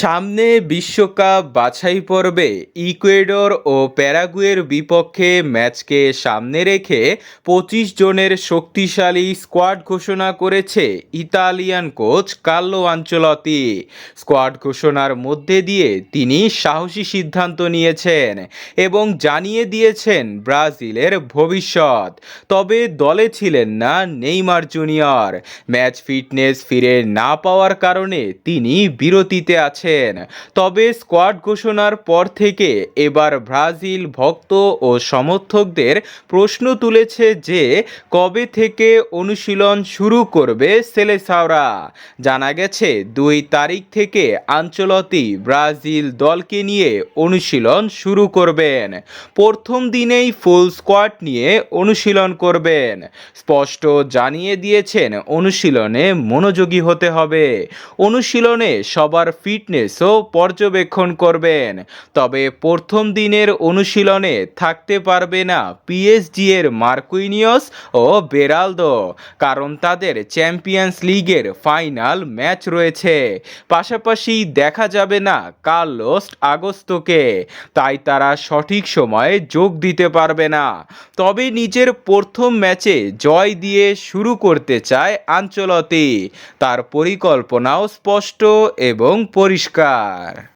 সামনে বিশ্বকাপ বাছাই পর্বে ইকুয়েডর ও প্যারাগুয়ের বিপক্ষে ম্যাচকে সামনে রেখে পঁচিশ জনের শক্তিশালী স্কোয়াড ঘোষণা করেছে Italian coach Carlo Ancelotti. Squad ঘোষণার মধ্যে দিয়ে তিনি সাহসী সিদ্ধান্ত নিয়েছেন এবং জানিয়ে দিয়েছেন ব্রাজিলের ভবিষ্যৎ। তবে দলে ছিলেন না নেইমার জুনিয়র। ম্যাচ ফিটনেস ফিরে না পাওয়ার কারণে তিনি বিরতিতে আছেন। তবে স্কোয়াড ঘোষণার পর থেকে এবার ব্রাজিল ভক্ত ও সমর্থকদের প্রশ্ন তুলেছে যে, কবে থেকে অনুশীলন শুরু করবে সেলেসাওরা? জানা গেছে, দুই তারিখ থেকে আঞ্চলতি ব্রাজিল দলকে নিয়ে অনুশীলন শুরু করবেন। প্রথম দিনেই ফুল স্কোয়াড নিয়ে অনুশীলন করবেন। স্পষ্ট জানিয়ে দিয়েছেন, অনুশীলনে মনোযোগী হতে হবে। অনুশীলনে সবার ফিটনেসও পর্যবেক্ষণ করবেন। তবে প্রথম দিনের অনুশীলনে থাকতে পারবে না পিএসজি এর মার্কুইনিয়স ও বেরালদো, কারণ তাদের চ্যাম্পিয়ন্স লিগের ফাইনাল ম্যাচ রয়েছে। পাশাপাশি দেখা যাবে না কার্লোস আগস্তকে, তাই তারা সঠিক সময়ে যোগ দিতে পারবে না। তবে নিজের প্রথম ম্যাচে জয় দিয়ে শুরু করতে চায় আঞ্চলতি। তার পরিকল্পনাও স্পষ্ট এবং arriscar.